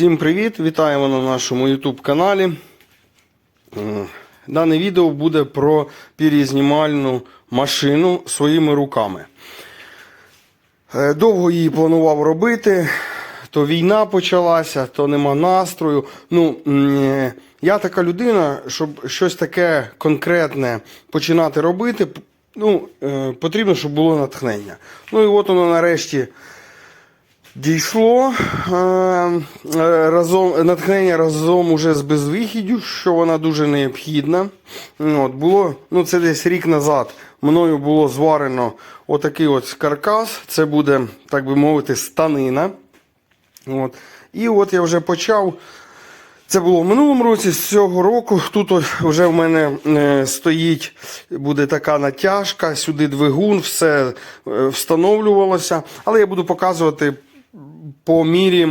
Всім привіт! Вітаємо на нашому YouTube каналі. Е, Дане відео буде про пірізнімальну машину своїми руками. Е, Довго її планував робити. То війна почалася, то нема настрою. Ну, е, я така людина, щоб щось таке конкретне починати робити, ну, потрібно, щоб було натхнення. Ну і от воно нарешті дійшло е, е, разом, натхнення разом уже з безвихіддю, що вона дуже необхідна. От, було, ну, це десь рік назад мною було зварено отакий от каркас. Це буде, так би мовити, станина. От. І от я вже почав. Це було в минулому році, з цього року. Тут вже в мене е, стоїть, буде така натяжка, сюди двигун, все встановлювалося. Але я буду показувати по мірі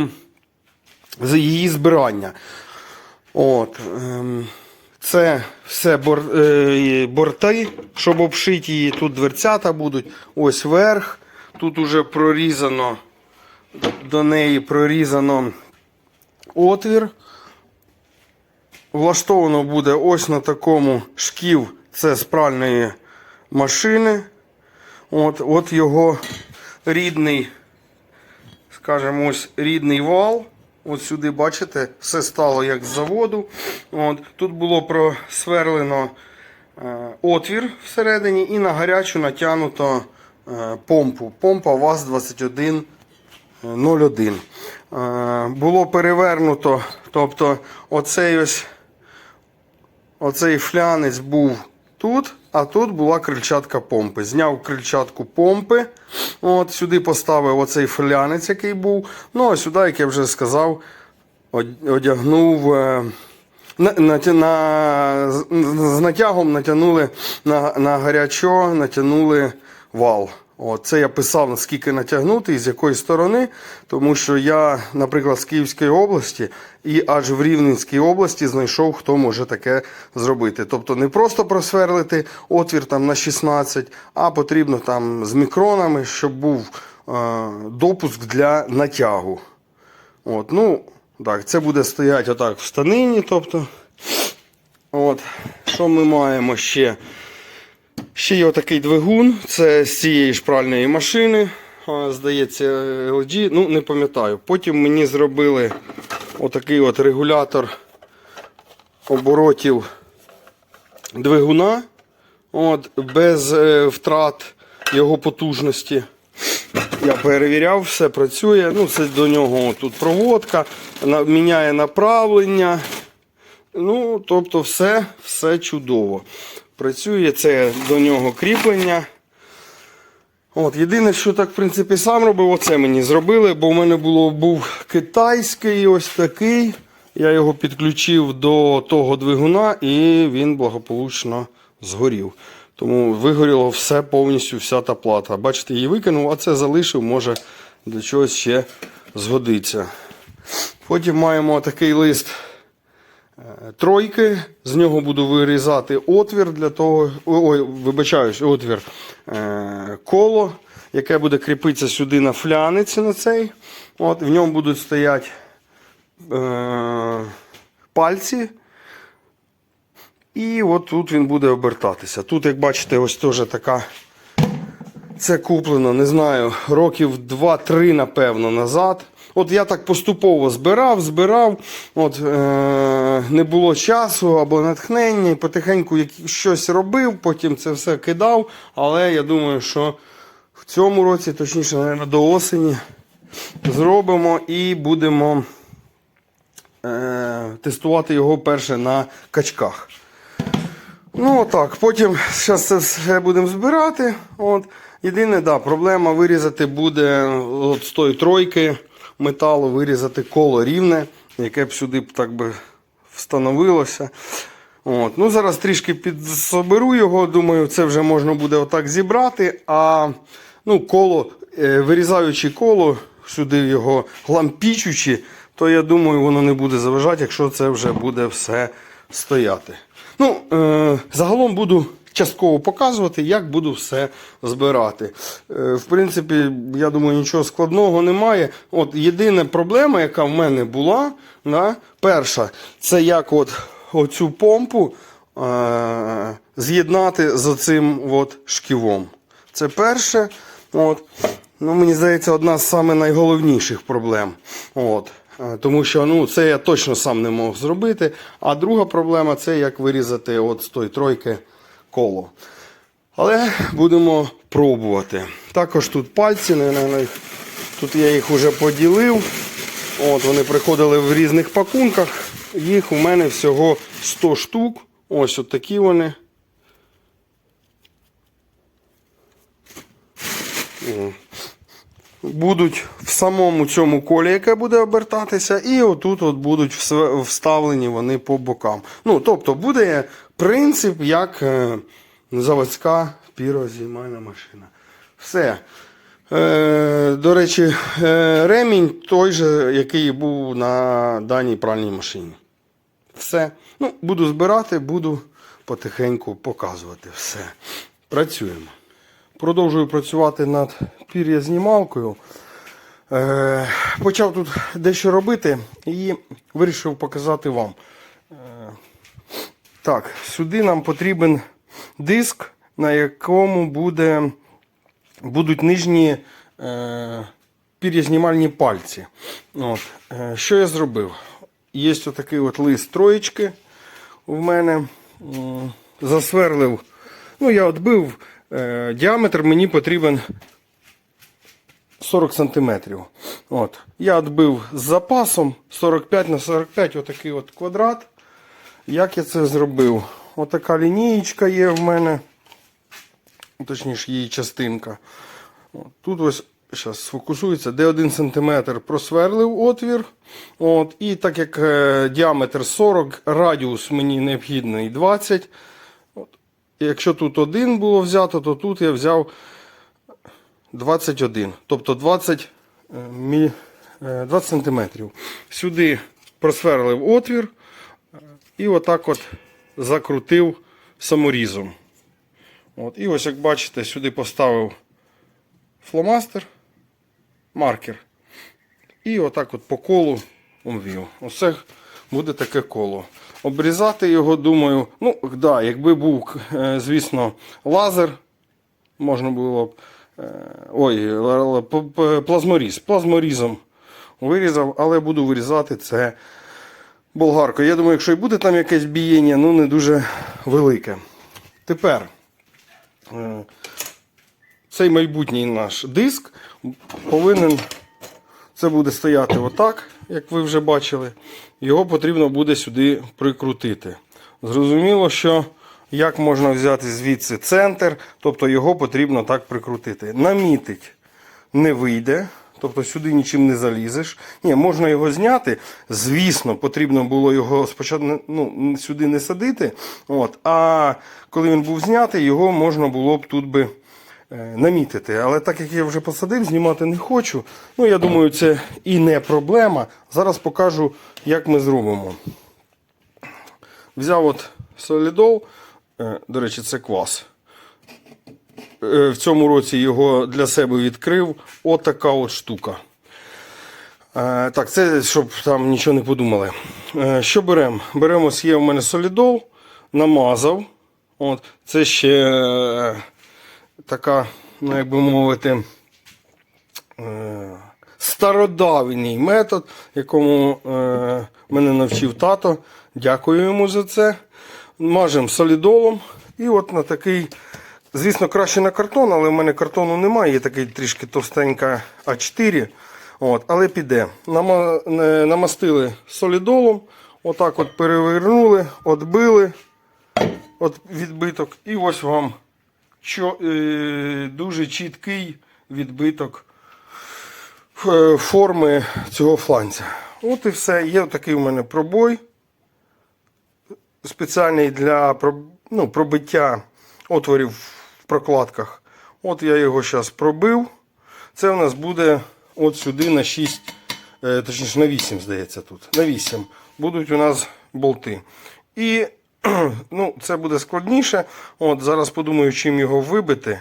її збирання. От, ем, це все бор, е, борти, щоб обшити її. Тут дверцята будуть. Ось верх. Тут уже прорізано, до неї прорізано отвір. Влаштовано буде ось на такому шків. Це з машини. От, от його рідний, скажімо, ось рідний вал. От сюди, бачите, все стало як з заводу. От, тут було просверлено е, отвір всередині і на гарячу натягнуто е, помпу. Помпа ВАЗ-21 01. Е, Було перевернуто, тобто оцей ось оцей флянець був тут, а тут була крильчатка помпи. Зняв крильчатку помпи. От, сюди поставив оцей флянець, який був. Ну, а сюди, як я вже сказав, одягнув. е, На, на, на, з- натягом натягнули на, на гарячо, натягнули вал. От, це я писав, наскільки натягнути і з якої сторони, тому що я, наприклад, з Київської області і аж в Рівненській області знайшов, хто може таке зробити. Тобто не просто просверлити отвір там на 16, а потрібно там з мікронами, щоб був е, допуск для натягу. От, ну, так, це буде стояти отак в станині. Тобто, от, що ми маємо ще? Ще є отакий двигун, це з цієї ж пральної машини. Здається, LG, ну не пам'ятаю. Потім мені зробили отакий от регулятор оборотів двигуна. От, без е, втрат його потужності. Я перевіряв, все працює. Ну, це до нього тут проводка, міняє направлення. Ну, тобто, все, все чудово. Працює це до нього кріплення. От, єдине, що так, в принципі, сам робив, оце мені зробили, бо в мене було, був китайський ось такий. Я його підключив до того двигуна і він благополучно згорів. Тому вигоріло все повністю, вся та плата. Бачите, її викинув, а це залишив, може для чогось ще згодиться. Потім маємо такий лист тройки. З нього буду вирізати отвір для того. Ой, вибачаюсь, отвір е, коло, яке буде кріпитися сюди на фляниці на цей. От, в ньому будуть стояти е, пальці. І от тут він буде обертатися. Тут, як бачите, ось теж така. Це куплено, не знаю, років 2-3, напевно, назад. От я так поступово збирав, збирав, от, е- не було часу або натхнення, і потихеньку щось робив, потім це все кидав. Але я думаю, що в цьому році, точніше, мабуть, до осені, зробимо і будемо е- тестувати його перше на качках. Ну так, потім зараз це все будемо збирати. От. Єдине, да, проблема вирізати буде от з тої тройки металу, вирізати коло рівне, яке б сюди так би встановилося. От. Ну, Зараз трішки підсоберу його, думаю, це вже можна буде отак зібрати. А ну, коло, е, вирізаючи коло, сюди його лампічучи, то я думаю, воно не буде заважати, якщо це вже буде все стояти. Ну, е, загалом буду частково показувати, як буду все збирати. Е, В принципі, я думаю, нічого складного немає. От єдина проблема, яка в мене була, да, перша, це як от оцю помпу е- з'єднати з оцим от шківом. Це перше. От. Ну, мені здається, одна з саме найголовніших проблем. От. Е, Тому що ну, це я точно сам не мог зробити. А друга проблема це як вирізати от з тої тройки коло. Але будемо пробувати. Також тут пальці, наверное, тут я їх вже поділив. От, вони приходили в різних пакунках. Їх у мене всього 100 штук. Ось от такі вони. Будуть в самому цьому колі, яке буде обертатися, і отут от будуть вставлені вони по бокам. Ну, тобто буде принцип як е, заводська пірознімальна машина. Все. Е, до речі, е, ремінь той же, який був на даній пральній машині. Все. Ну, буду збирати, буду потихеньку показувати все. Працюємо. Продовжую працювати над пір'язнімалкою. Е, почав тут дещо робити і вирішив показати вам. Так, сюди нам потрібен диск, на якому буде, будуть нижні е, пір'язнімальні пальці. От. Е, що я зробив? Є отакий от лист троєчки в мене. Засверлив. Ну, я отбив. Е, діаметр мені потрібен 40 сантиметрів. От. Я відбив з запасом 45 на 45 отакий от квадрат. Як я це зробив? Отака лінієчка є в мене. Точніше, її частинка. Тут ось зараз сфокусується, де 1 см просверлив отвір. От. І так як е, діаметр 40, радіус мені необхідний 20. От. Якщо тут один було взято, то тут я взяв 21. Тобто 20, е, мі- е, 20 сантиметрів. Сюди просверлив отвір і отак от закрутив саморізом. От. І ось як бачите, сюди поставив фломастер, маркер. І отак от по колу обвів. Оце буде таке коло. Обрізати його, думаю, ну, да, якби був, е, звісно, лазер, можна було б. е, Ой, плазморіз. Плазморізом вирізав, але буду вирізати це болгаркою. Я думаю, якщо і буде там якесь бієння, ну не дуже велике. Тепер е, цей майбутній наш диск повинен це буде стояти отак, як ви вже бачили. Його потрібно буде сюди прикрутити. Зрозуміло, що як можна взяти звідси центр, тобто його потрібно так прикрутити. Намітить не вийде, тобто сюди нічим не залізеш. Ні, можна його зняти. Звісно, потрібно було його спочатку ну, сюди не садити. От, а коли він був знятий, його можна було б тут би е, намітити. Але так як я вже посадив, знімати не хочу. Ну, я думаю, це і не проблема. Зараз покажу, як ми зробимо. Взяв от солідол, е, до речі, це квас. Е, В цьому році його для себе відкрив. Отака от штука. Е, Так, це щоб там нічого не подумали. Е, Що беремо? Беремо, є в мене солідол, намазав. От, це ще така, ну як би мовити, стародавній метод, якому мене навчив тато. Дякую йому за це. Мажемо солідолом. І от на такий, звісно, краще на картон, але в мене картону немає, є такий трішки товстенька А4. От, але піде. Е, намастили солідолом, отак от перевернули, отбили от відбиток. І ось вам чо, е, дуже чіткий відбиток е, форми цього фланця. От і все. Є такий у мене пробой. Спеціальний для ну, пробиття отворів прокладках. От я його зараз пробив. Це у нас буде от сюди на 6, е, точніше на 8, здається, тут. На 8 будуть у нас болти. І ну, це буде складніше. От, зараз подумаю, чим його вибити.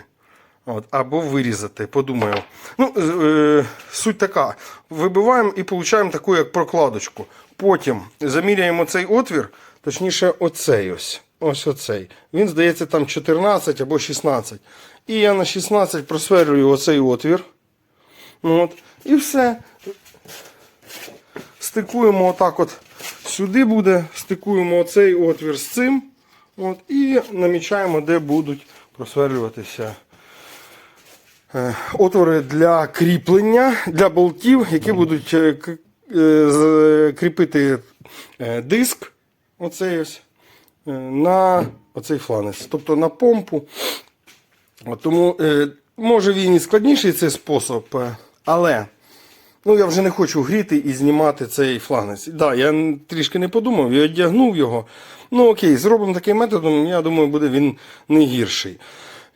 От, або вирізати, подумаю. Ну, е, суть така. Вибиваємо і получаємо таку як прокладочку. Потім заміряємо цей отвір, точніше, оцей ось. Ось оцей. Він, здається, там 14 або 16. І я на 16 просверлюю оцей отвір. От, і все. Стикуємо отак от сюди буде, стикуємо оцей отвір з цим. От, і намічаємо, де будуть просверлюватися е, отвори для кріплення, для болтів, які будуть е, е, кріпити диск оцей ось, на оцей фланець, тобто на помпу. Тому е, може він і складніший цей спосіб, е, але ну, я вже не хочу гріти і знімати цей фланець. Да, я трішки не подумав, я одягнув його. Ну окей, зробимо таким методом, я думаю, буде він не гірший.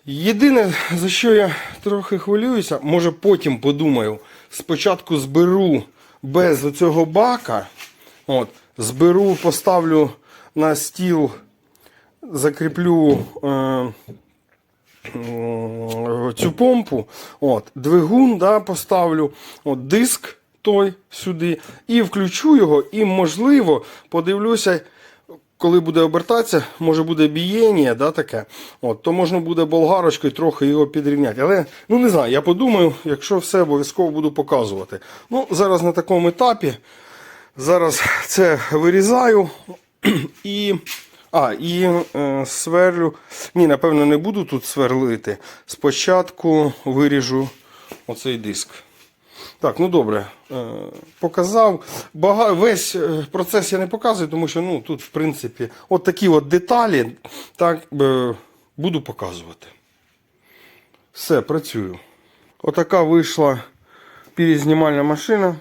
Єдине, за що я трохи хвилююся, може потім подумаю, спочатку зберу без цього бака, от, зберу, поставлю на стіл, закріплю. Е, м, цю помпу, от, двигун да, поставлю, от, диск той сюди, і включу його, і, можливо, подивлюся, коли буде обертатися, може буде бієння, да, таке, от, то можна буде болгарочкою трохи його підрівняти. Але ну не знаю, я подумаю, якщо все обов'язково буду показувати. Ну, Зараз на такому етапі. Зараз це вирізаю і. А, і е, сверлю. Ні, напевно, не буду тут сверлити. Спочатку виріжу оцей диск. Так, ну добре. Е, показав. Бага... Весь е, процес я не показую, тому що ну, тут, в принципі, от такі от деталі так, е, буду показувати. Все, працюю. Отака вийшла перезнімальна машина.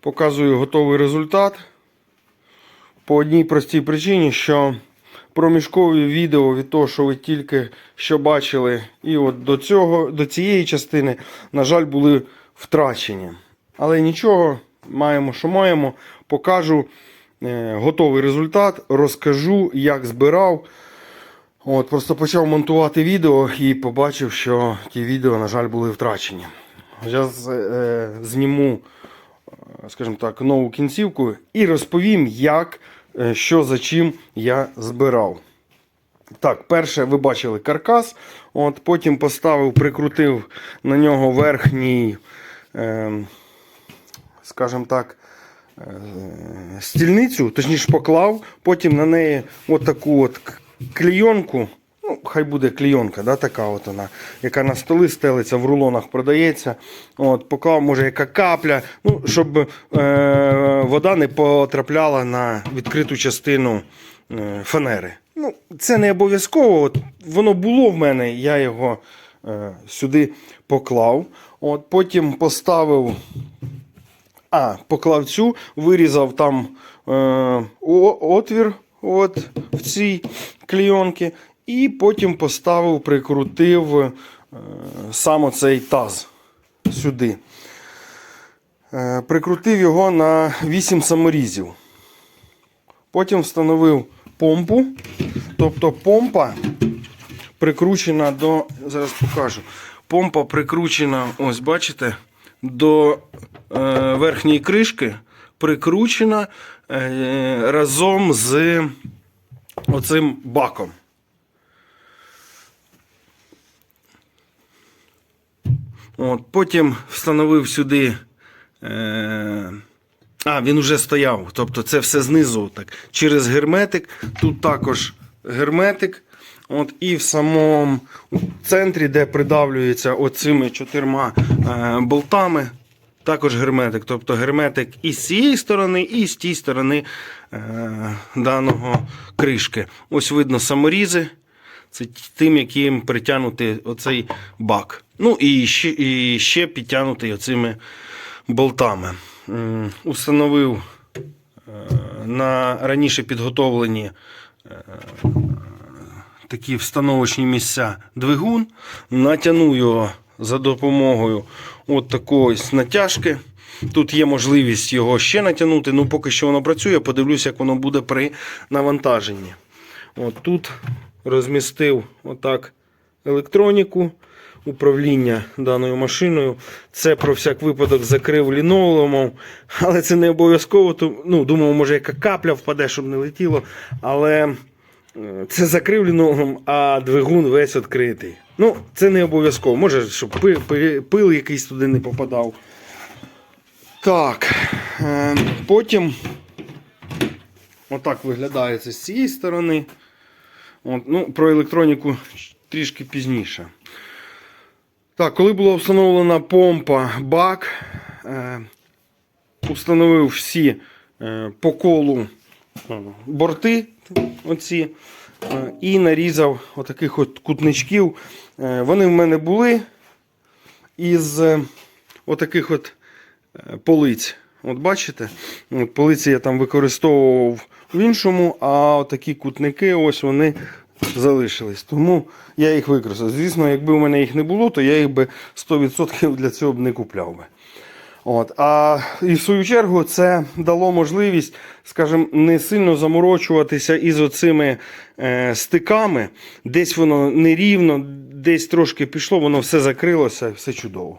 Показую готовий результат. По одній простій причині, що проміжкові відео від того, що ви тільки що бачили, і от до, цього, до цієї частини, на жаль, були втрачені. Але нічого, маємо, що маємо. Покажу е, готовий результат, розкажу, як збирав. От, Просто почав монтувати відео і побачив, що ті відео, на жаль, були втрачені. Зараз е, зніму скажімо так, нову кінцівку і розповім, як, е, що за чим я збирав. Так, перше, ви бачили каркас, от, потім поставив, прикрутив на нього верхній, е, скажімо так, е, стільницю, точніше поклав, потім на неї от таку от к- клейонку, ну, хай буде клейонка, да, така от вона, яка на столи стелиться, в рулонах продається. От, поклав, може, яка капля, ну, щоб е, вода не потрапляла на відкриту частину е, фанери. Ну, це не обов'язково. От, воно було в мене, я його е, сюди поклав. От, потім поставив а, поклав цю, вирізав там е, отвір от, в цій клейонці, і потім поставив, прикрутив е, сам цей таз сюди. Е, прикрутив його на 8 саморізів. Потім встановив помпу. Тобто помпа прикручена до. Зараз покажу. Помпа прикручена, ось бачите, до е, верхньої кришки, прикручена е, разом з оцим баком. От, потім встановив сюди. Е, а, він вже стояв. Тобто це все знизу так. Через герметик. Тут також герметик. От, і в самому центрі, де придавлюється оцими чотирма е, болтами, також герметик. Тобто герметик і з цієї сторони, і з тієї сторони е, даного кришки. Ось видно саморізи. Це тим, яким притягнути оцей бак. Ну і ще, і ще підтягнутий оцими болтами. Установив е, на раніше підготовлені е, такі встановочні місця двигун, натягнув його за допомогою от такої натяжки. Тут є можливість його ще натягнути. Ну, поки що воно працює, подивлюся, як воно буде при навантаженні. От тут розмістив отак електроніку управління даною машиною. Це про всяк випадок закрив лінолеумом, але це не обов'язково. Ну, думав, може, яка капля впаде, щоб не летіло. Але е, це закрив лінолеумом, а двигун весь відкритий. Ну, це не обов'язково. Може, щоб пи- пи- пил якийсь туди не попадав. Так. Е, потім отак виглядає це з цієї сторони. От, ну, про електроніку трішки пізніше. Так, коли була встановлена помпа бак, е, установив всі е, по колу е, борти оці, і нарізав отаких от кутничків. Вони в мене були із отаких от полиць. От бачите, полиці я там використовував в іншому, а отакі кутники, ось вони залишились. Тому я їх використав. Звісно, якби у мене їх не було, то я їх би 100% для цього б не купляв би. От. А і в свою чергу це дало можливість, скажімо, не сильно заморочуватися із оцими е, стиками. Десь воно нерівно, десь трошки пішло, воно все закрилося, все чудово.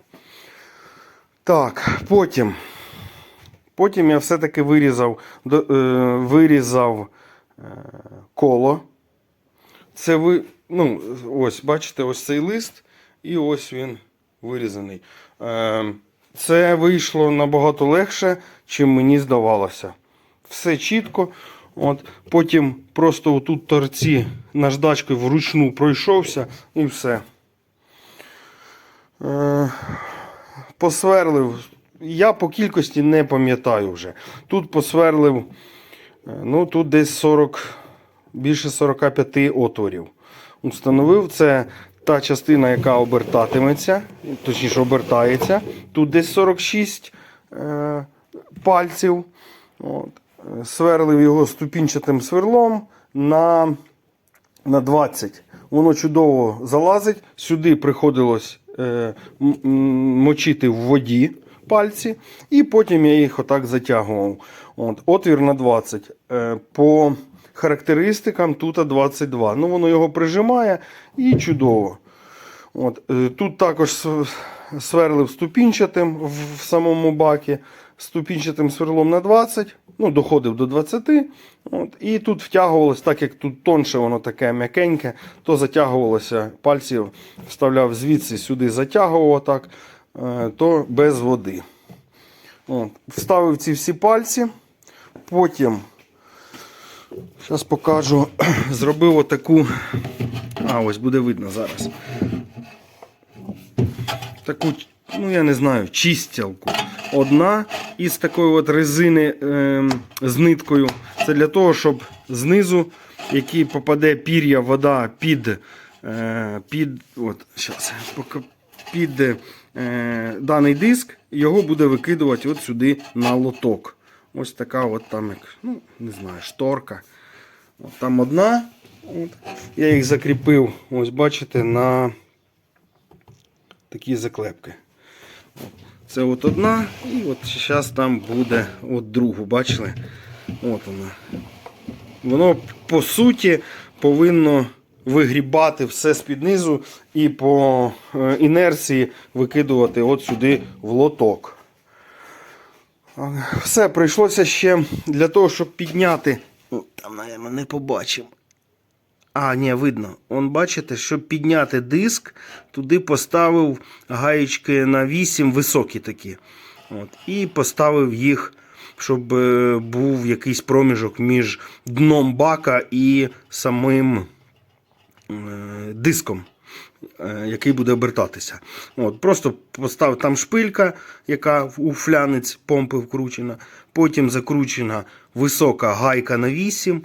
Так, потім. Потім я все-таки вирізав, е, вирізав е, коло. Це ви, ну, ось, бачите, ось цей лист, і ось він вирізаний. Е, це вийшло набагато легше, чим мені здавалося. Все чітко. От, потім просто отут торці наждачкою вручну пройшовся і все. Е, посверлив. Я по кількості не пам'ятаю вже. Тут посверлив, е, ну тут десь 40, більше 45 отворів. Установив це та частина, яка обертатиметься, точніше обертається. Тут десь 46 е, пальців. От. Сверлив його ступінчатим сверлом на, на 20. Воно чудово залазить. Сюди приходилось е, мочити в воді пальці, і потім я їх отак затягував. От, отвір на 20. Е, по характеристикам тут 22. Ну, воно його прижимає і чудово. От, е, тут також сверлив ступінчатим в, самому бакі, ступінчатим сверлом на 20, ну, доходив до 20. От, і тут втягувалося, так як тут тонше воно таке м'якеньке, то затягувалося, пальці вставляв звідси сюди, затягував так, е, то без води. От, вставив ці всі пальці, потім. Зараз покажу. Зробив отаку. А, ось буде видно зараз. Таку, ну я не знаю, чистялку. Одна із такої от резини ем, з ниткою. Це для того, щоб знизу, який попаде пір'я, вода під, е, під, от, щас, під е, даний диск, його буде викидувати от сюди на лоток. Ось така от там, як, ну, не знаю, шторка. От там одна. От. Я їх закріпив, ось бачите, на такі заклепки. Це от одна, і от зараз там буде от другу, бачили? От вона. Воно по суті повинно вигрібати все з-під низу і по е, інерції викидувати от сюди в лоток. Все, прийшлося ще для того, щоб підняти. Там, мабуть, не побачимо. А, ні, видно. Он бачите, щоб підняти диск, туди поставив гаєчки на 8 високі такі. От, і поставив їх, щоб е, був якийсь проміжок між дном бака і самим е, диском, який буде обертатися. От, просто поставив там шпилька, яка у флянець помпи вкручена, потім закручена висока гайка на 8.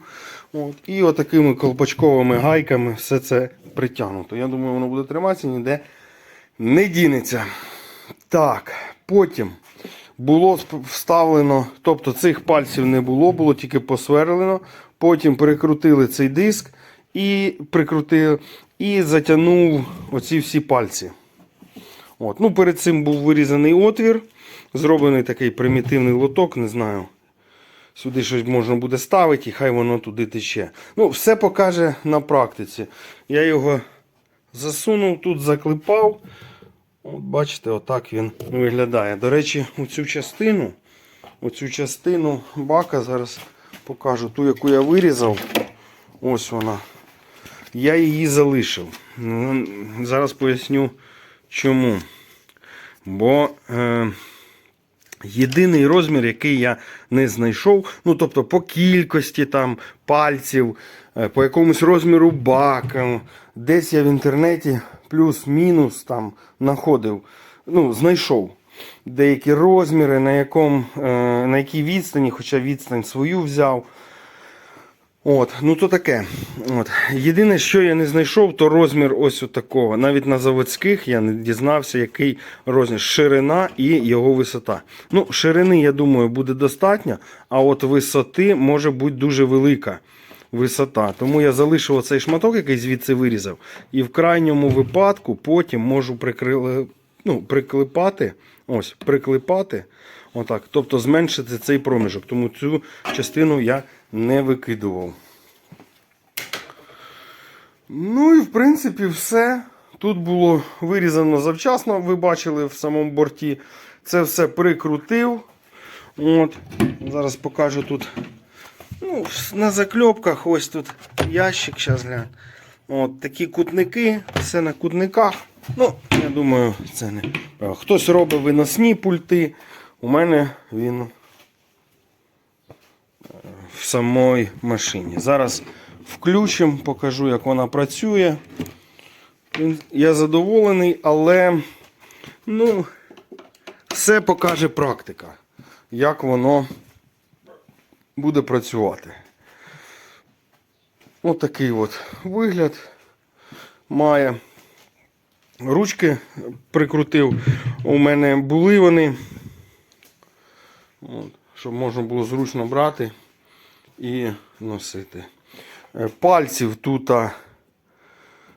От, і отакими колпачковими гайками все це притягнуто. Я думаю, воно буде триматися, ніде не дінеться. Так, потім було вставлено, тобто цих пальців не було, було тільки посверлено. Потім прикрутили цей диск і прикрутив, і затягнув оці всі пальці. От. Ну, перед цим був вирізаний отвір. Зроблений такий примітивний лоток, не знаю. Сюди щось можна буде ставити, і хай воно туди тече. Ну, все покаже на практиці. Я його засунув, тут заклепав. От бачите, отак він виглядає. До речі, оцю частину, оцю частину бака зараз покажу, ту, яку я вирізав. Ось вона. Я її залишив. Ну, Зараз поясню чому. Бо е, єдиний розмір, який я не знайшов, ну тобто по кількості там пальців, е, по якомусь розміру бака, десь я в інтернеті плюс-мінус там знаходив, ну, знайшов деякі розміри, на, якому, е, на якій відстані, хоча відстань свою взяв. От, ну то таке. От. Єдине, що я не знайшов, то розмір ось такого. Навіть на заводських я не дізнався, який розмір ширина і його висота. Ну, ширини, я думаю, буде достатньо, а от висоти може бути дуже велика висота. Тому я залишив оцей шматок, який звідси вирізав, і в крайньому випадку потім можу прикрили, ну, приклепати. Ось, приклепати. Отак. Тобто зменшити цей проміжок. Тому цю частину я не викидував. Ну і в принципі все. Тут було вирізано завчасно, ви бачили в самому борті. Це все прикрутив. От. Зараз покажу тут. Ну, на закльопках ось тут ящик, зараз глянь. От такі кутники, все на кутниках. Ну, я думаю, це не. Хтось робить виносні пульти. У мене він е, в самій машині. Зараз включимо, покажу, як вона працює. Я задоволений, але ну, все покаже практика, як воно буде працювати. Ось такий от вигляд має. Ручки прикрутив. У мене були вони. От, щоб можна було зручно брати і носити. Е, Пальців тут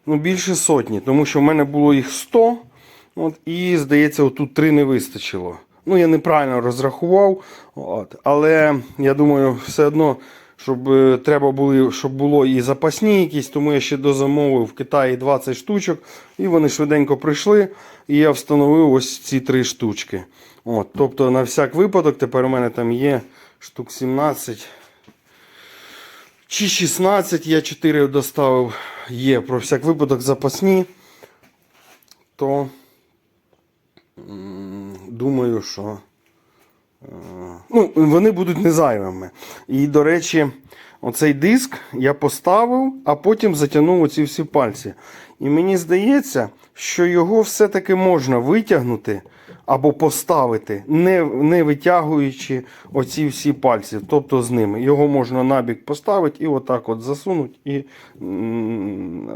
ну, більше сотні, тому що в мене було їх 100. От, і, здається, отут 3 не вистачило. Ну, я неправильно розрахував. От, але я думаю, все одно, щоб е, треба були, щоб було і запасні якісь, тому я ще дозамовив в Китаї 20 штучок. І вони швиденько прийшли. І я встановив ось ці три штучки. От, тобто, на всяк випадок, тепер у мене там є штук 17 чи 16, я 4 доставив. Є про всяк випадок запасні. То думаю, що е, ну, вони будуть незайвими. І, до речі, оцей диск я поставив, а потім затягнув оці всі пальці. І мені здається, що його все-таки можна витягнути або поставити, не, не витягуючи оці всі пальці, тобто з ними. Його можна набік поставити і отак от засунути і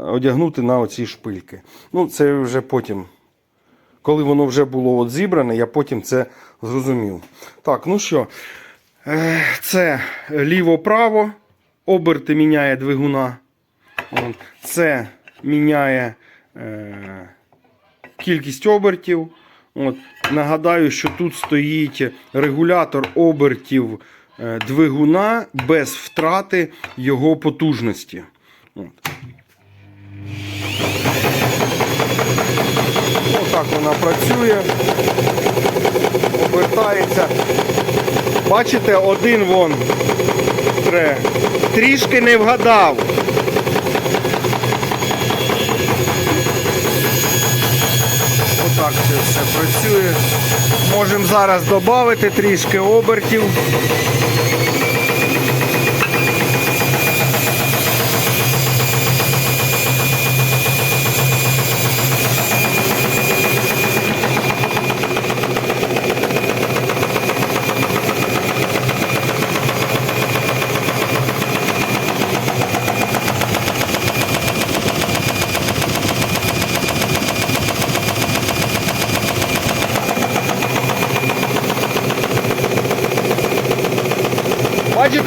одягнути на оці шпильки. Ну, це вже потім. Коли воно вже було от зібране, я потім це зрозумів. Так, ну що, е, це ліво-право, оберти міняє двигуна. Це міняє е, кількість обертів. От, нагадаю, що тут стоїть регулятор обертів е, двигуна без втрати його потужності. От. Отак вона працює, обертається. Бачите, один вон. Трішки не вгадав. Отак це все працює. Можемо зараз додати трішки обертів.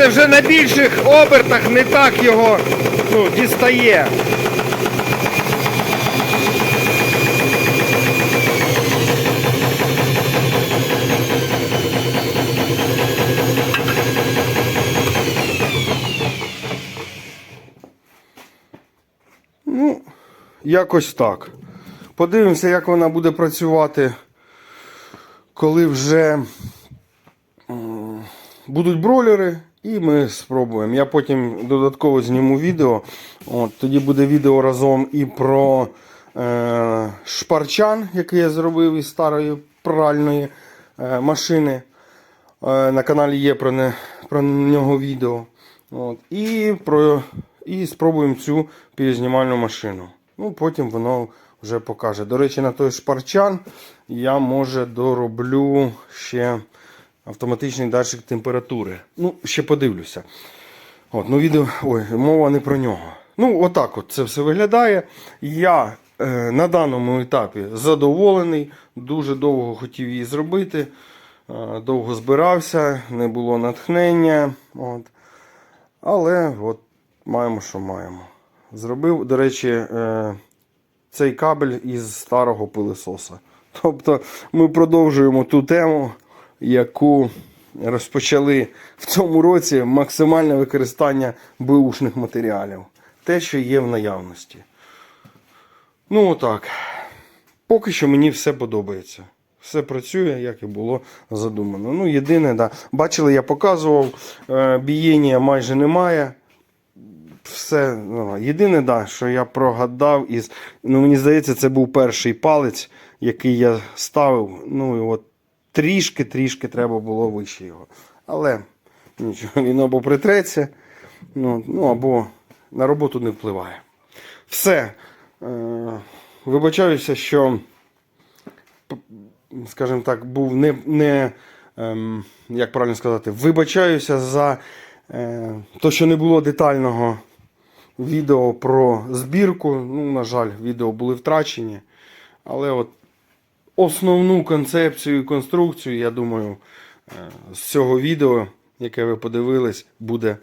але вже на більших обертах не так його ну, дістає. Ну, якось так. Подивимося, як вона буде працювати, коли вже будуть бройлери і ми спробуємо. Я потім додатково зніму відео. От, тоді буде відео разом і про е, шпарчан, який я зробив із старої пральної е, машини. Е, На каналі є про, не, про нього відео. От. І, про, і спробуємо цю пізнімальну машину. Ну, потім воно вже покаже. До речі, на той шпарчан я може дороблю ще автоматичний датчик температури. Ну, ще подивлюся. От, ну відео, ой, мова не про нього. Ну, отак от це все виглядає. Я е, на даному етапі задоволений. Дуже довго хотів її зробити. Е, довго збирався, не було натхнення. От. Але от маємо, що маємо. Зробив, до речі, е, цей кабель із старого пилисоса. Тобто ми продовжуємо ту тему, яку розпочали в цьому році максимальне використання бушних матеріалів. Те, що є в наявності. Ну, отак. Поки що мені все подобається. Все працює, як і було задумано. Ну, єдине, да. бачили, я показував, е, бієння майже немає. Все, ну, єдине, да, що я прогадав із. Ну, мені здається, це був перший палець, який я ставив. Ну і от трішки-трішки треба було вище його. Але нічого, він або притреться, ну, ну або на роботу не впливає. Все. Е, вибачаюся, що скажімо так, був не, не ем, як правильно сказати, вибачаюся за е, те, що не було детального відео про збірку. Ну, на жаль, відео були втрачені. Але от основну концепцію і конструкцію, я думаю, е, з цього відео, яке ви подивились, буде.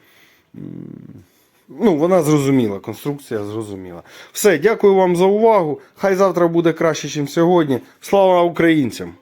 Ну, вона зрозуміла, конструкція зрозуміла. Все, дякую вам за увагу. Хай завтра буде краще, ніж сьогодні. Слава українцям!